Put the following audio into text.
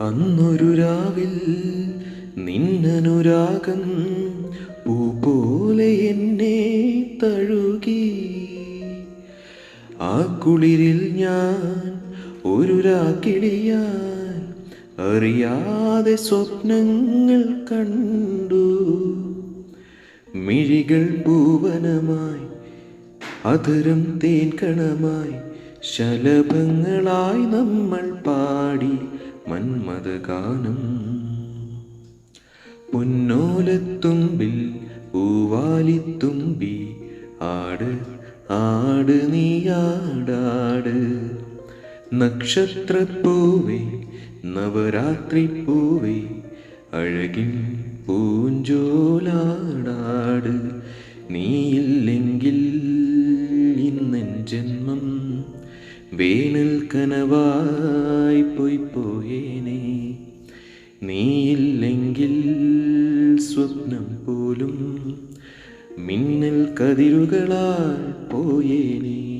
അന്നൊരു രാവിൽ നിന്നനുരാഗം പൂ പോലെ എന്നെ തഴുകി. ആ കുളിരിൽ ഞാൻ ഒരു രാക്കിളിയാൻ അറിയാതെ സ്വപ്നങ്ങൾ കണ്ടു. മിഴികൾ പൂവനമായി അധരം തേൻകണമായി ശലഭങ്ങളായി നമ്മൾ പാടി. മന്മഥഗാനം പൊന്നോലത്തുമ്പിൽ പൂവാലിത്തുമ്പി ആട് ആട് നീയാടാട്. നക്ഷത്രപ്പൂവേ നവരാത്രി പൂവേ അഴകിൻ പൂഞ്ചോലാടാട്. നീയില്ലെങ്കിൽ ഇന്നെൻ ജന്മം വേനൽ കനവായി നീയില്ലെങ്കിൽ സ്വപ്നം പോലും മിന്നൽ കതിരുകളാൽ പോയേനെ.